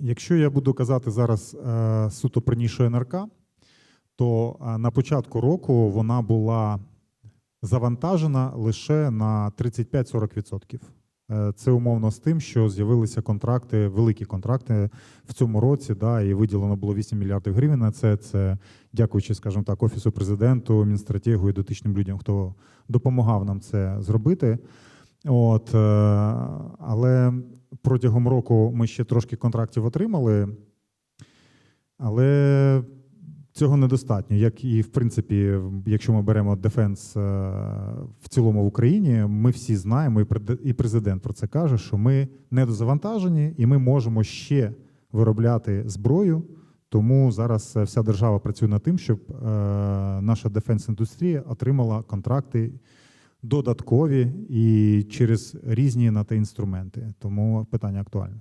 Якщо я буду казати зараз е, суто про нішу НРК, то е, на початку року вона була завантажена лише на 35-40%. Е, Це умовно з тим, що з'явилися контракти, великі контракти в цьому році, да, і виділено було 8 мільярдів гривень на це. Це дякуючи, скажімо так, офісу президенту, Мінстратегу і дотичним людям, хто допомагав нам це зробити. От, протягом року ми ще трошки контрактів отримали, але цього недостатньо. Як і в принципі, якщо ми беремо дефенс е, в цілому в Україні, ми всі знаємо, і президент про це каже, що ми недозавантажені, і ми можемо ще виробляти зброю. Тому зараз е, вся держава працює над тим, щоб е, наша дефенс-індустрія отримала контракти додаткові і через різні на те інструменти. Тому питання актуальне.